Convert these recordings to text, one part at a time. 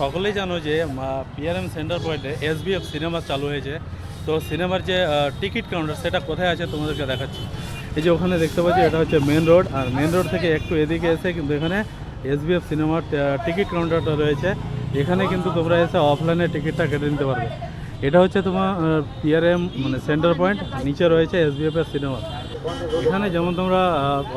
সকলেই জানো যে পিআরএম সেন্টার পয়েন্টে এসবিএফ সিনেমা চালু হয়েছে। তো সিনেমার যে টিকিট কাউন্টার সেটা কোথায় আছে তোমাদেরকে দেখাচ্ছি। এই যে ওখানে দেখতে পাচ্ছি, এটা হচ্ছে মেন রোড আর মেন রোড থেকে একটু এদিকে এসে কিন্তু এখানে এসবিএফ সিনেমার টিকিট কাউন্টারটা রয়েছে। এখানে কিন্তু তোমরা এসে অফলাইনে টিকিটটা কেটে নিতে পারবে। এটা হচ্ছে তোমার পিআরএম মানে সেন্টার পয়েন্ট নিচে রয়েছে এসবিএফ এর সিনেমা এখানে যেমন তোমরা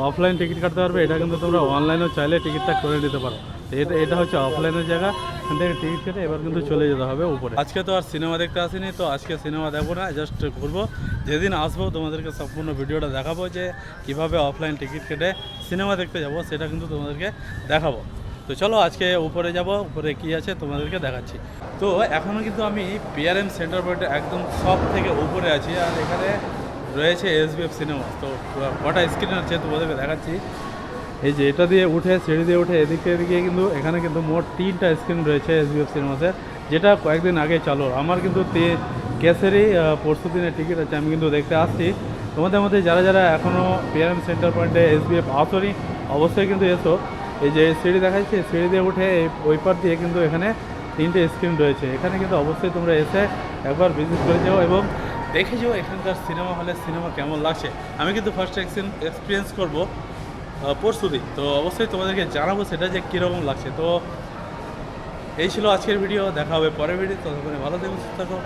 অফলাইন টিকিট কাটতে পারবে, এটা কিন্তু তোমরা অনলাইনেও চাইলে টিকিটটা করে নিতে পারো। এটা এটা হচ্ছে অফলাইনের জায়গা। থেকে টিকিট কেটে এবার কিন্তু চলে যেতে হবে উপরে। আজকে তো আর সিনেমা দেখতে আসিনি, তো আজকে সিনেমা দেখব না জাস্ট ঘুরবো। যেদিন আসব তোমাদেরকে সম্পূর্ণ ভিডিওটা দেখাবো যে কীভাবে অফলাইন টিকিট কেটে সিনেমা দেখতে যাব, সেটা কিন্তু তোমাদেরকে দেখাবো। তো চলো আজকে উপরে যাব, উপরে কি আছে তোমাদেরকে দেখাচ্ছি। তো এখনও কিন্তু আমি পিআরএম সেন্টার পয়েন্টে একদম সব থেকে উপরে আছি, আর এখানে রয়েছে এসবিএফ সিনেমা তো কটা স্ক্রিন আছে তোমাদেরকে দেখাচ্ছি। এই যে এটা দিয়ে উঠে, সিঁড়ি দিয়ে উঠে, এদিকে এদিকে কিন্তু এখানে কিন্তু মোট তিনটা স্ক্রিন রয়েছে এসবিএফ সিনেমাসের যেটা কয়েকদিন আগে চালু। আমার কিন্তু কেসেরই পরশু দিনের টিকিট আছে, আমি কিন্তু দেখতে আসছি। তোমাদের মধ্যে যারা যারা এখনও পিআরএম সেন্টার পয়েন্টে এসবিএফ আসনি, অবশ্যই কিন্তু এসো। এই যে সিঁড়ি দেখাচ্ছি সিঁড়ি দিয়ে উঠে এই পার দিয়ে কিন্তু এখানে তিনটে স্ক্রিন রয়েছে। এখানে কিন্তু অবশ্যই তোমরা এসে একবার ভিজিট করে যাও এবং দেখে যাও এখানকার সিনেমা হলে সিনেমা কেমন লাগছে। আমি কিন্তু ফার্স্ট এক্সপিরিয়েন্স করব। পরশু দিন তো অবশ্যই তোমাদেরকে জানাব সেটা যে কীরকম লাগছে। তো এই ছিল আজকের ভিডিও, দেখা হবে পরের ভিডিও ততক্ষণে ভালো থেকো, সুস্থ থাকো।